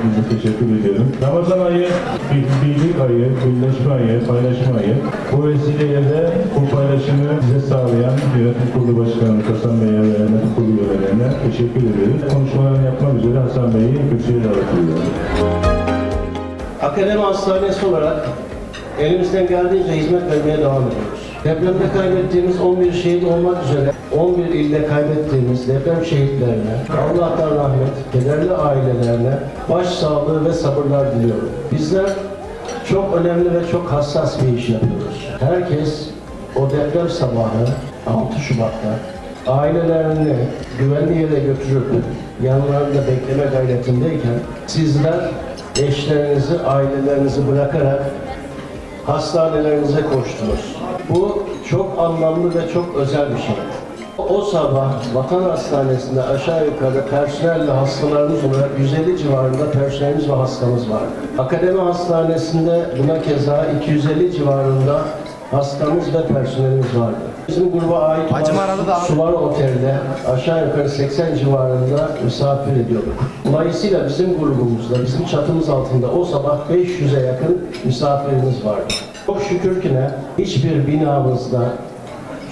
Hepinize teşekkür ediyorum. Ramazan ayı, birlik ayı, birleşme ayı, paylaşma ayı. Bu vesileyle de bu paylaşımı bize sağlayan yönetim kurulu başkanı Hasan Bey'e ve yönetim kurulu üyelerine teşekkür ediyoruz. Konuşmalarını yapmak üzere Hasan Bey'i kürsüye davet ediyorum. Akademi Hastanesi olarak elimizden geldiğince hizmet vermeye devam ediyoruz. Depremde kaybettiğimiz 11 şehit olmak üzere 11 ilde kaybettiğimiz deprem şehitlerine Allah'tan rahmet, kederli ailelerine başsağlığı ve sabırlar diliyorum. Bizler çok önemli ve çok hassas bir iş yapıyoruz. Herkes o deprem sabahı 6 Şubat'ta ailelerini güvenli yere götürüp yanlarında bekleme gayretindeyken sizler eşlerinizi, ailelerinizi bırakarak hastanelerinize koştunuz. Bu çok anlamlı ve çok özel bir şey. O sabah Vatan Hastanesi'nde aşağı yukarı personel ve hastalarımız olarak 150 civarında personelimiz ve hastamız vardı. Akademi Hastanesi'nde buna keza 250 civarında hastamız ve personelimiz vardı. Bizim gruba ait Bacım olan aradı da abi. Suvar Otel'de aşağı yukarı 80 civarında misafir ediyorduk. Dolayısıyla bizim grubumuzda, bizim çatımız altında o sabah 500'e yakın misafirimiz vardı. Çok şükür ki ne, hiçbir binamızda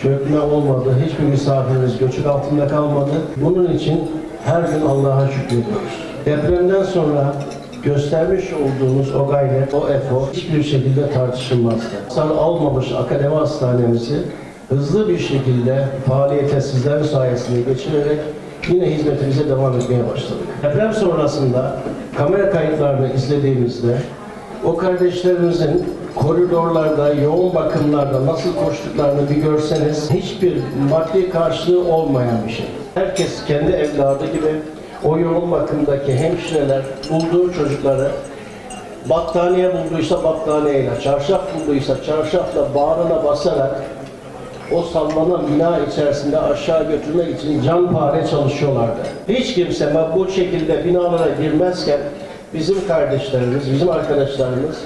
çökme olmadı, hiçbir misafirimiz göçük altında kalmadı. Bunun için her gün Allah'a şükrediyoruz. Depremden sonra göstermiş olduğunuz o gayret, o efor hiçbir şekilde tartışılmazdı. Hasar almamış akademi hastanemizi hızlı bir şekilde faaliyete sizlerin sayesinde geçirerek yine hizmetimize devam etmeye başladık. Deprem sonrasında kamera kayıtlarını izlediğimizde o kardeşlerimizin koridorlarda, yoğun bakımlarda nasıl koştuklarını bir görseniz hiçbir maddi karşılığı olmayan bir şey. Herkes kendi evladı gibi o yoğun bakımdaki hemşireler bulduğu çocukları battaniye bulduysa battaniyeyle, çarşaf bulduysa çarşafla bağrına basarak o sallanan bina içerisinde aşağı götürmek için canpare çalışıyorlardı. Hiç kimse bu şekilde binalara girmezken bizim kardeşlerimiz, bizim arkadaşlarımız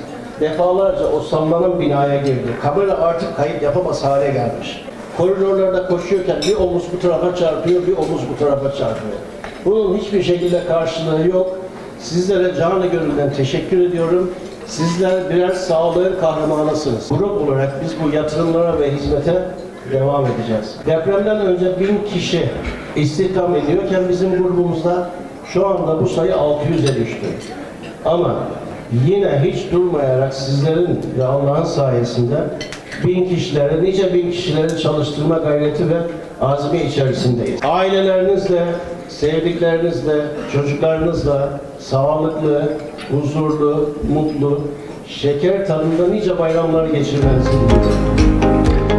defalarca o sallanan binaya girdi. Kamera artık kayıt yapamaz hale gelmiş. Koridorlarda koşuyorken bir omuz bu tarafa çarpıyor, bir omuz bu tarafa çarpıyor. Bunun hiçbir şekilde karşılığı yok. Sizlere canı gönülden teşekkür ediyorum. Sizler birer sağlığın kahramanısınız. Grup olarak biz bu yatırımlara ve hizmete devam edeceğiz. Depremden önce bin kişi istihdam ediyorken bizim grubumuzda şu anda bu sayı 600'e düştü. Ama yine hiç durmayarak sizlerin ve Allah'ın sayesinde bin kişileri, nice bin kişileri çalıştırma gayreti ve azmi içerisindeyiz. Ailelerinizle, sevdiklerinizle, çocuklarınızla sağlıklı, huzurlu, mutlu, şeker tadında nice bayramlar geçirmenizi diliyorum.